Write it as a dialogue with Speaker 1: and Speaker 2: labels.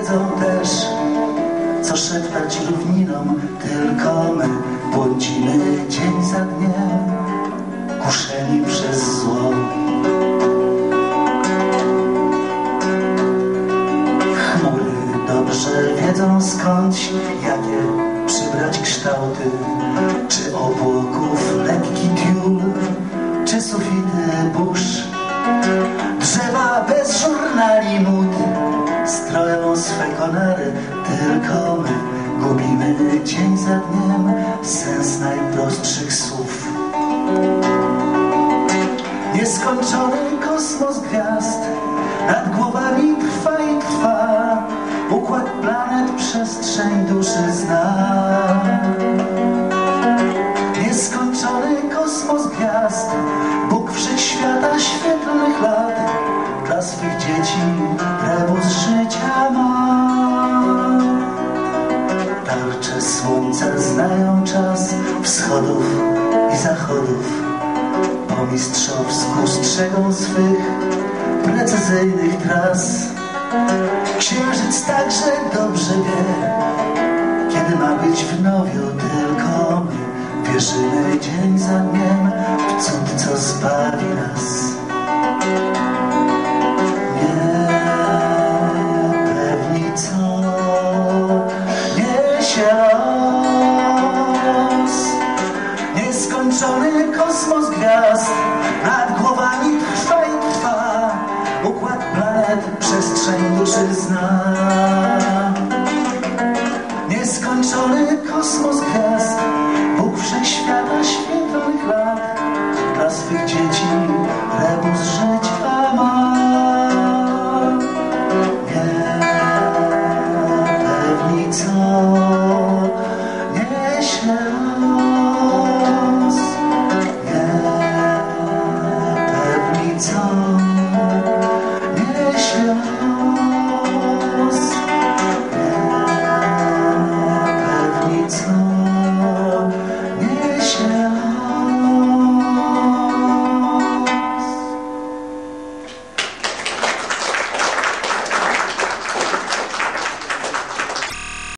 Speaker 1: wiedzą też, co szeptać równinom, tylko my błądzimy dzień za dniem, kuszeni przez zło. Chmury dobrze wiedzą skądś, jakie przybrać kształty, tylko my gubimy dzień za dniem sens najprostszych słów. Nieskończony kosmos gwiazd nad głowami trwa i trwa, układ planet przestrzeń duszy zna. Nieskończony kosmos gwiazd, Bóg wszechświata świetlnych lat, dla swych dzieci rebus życia ma. Tarcze słońca znają czas wschodów i zachodów, po mistrzowsku strzegą swych precyzyjnych tras. Księżyc także dobrze wie, kiedy ma być w nowiu tylko my. Wierzymy dzień za dniem w cud, co zbawi Nieskończony kosmos gwiazd Bóg wszechświata świetlonych lat Dla swych dzieci rebus życia ma. Nie, pewni co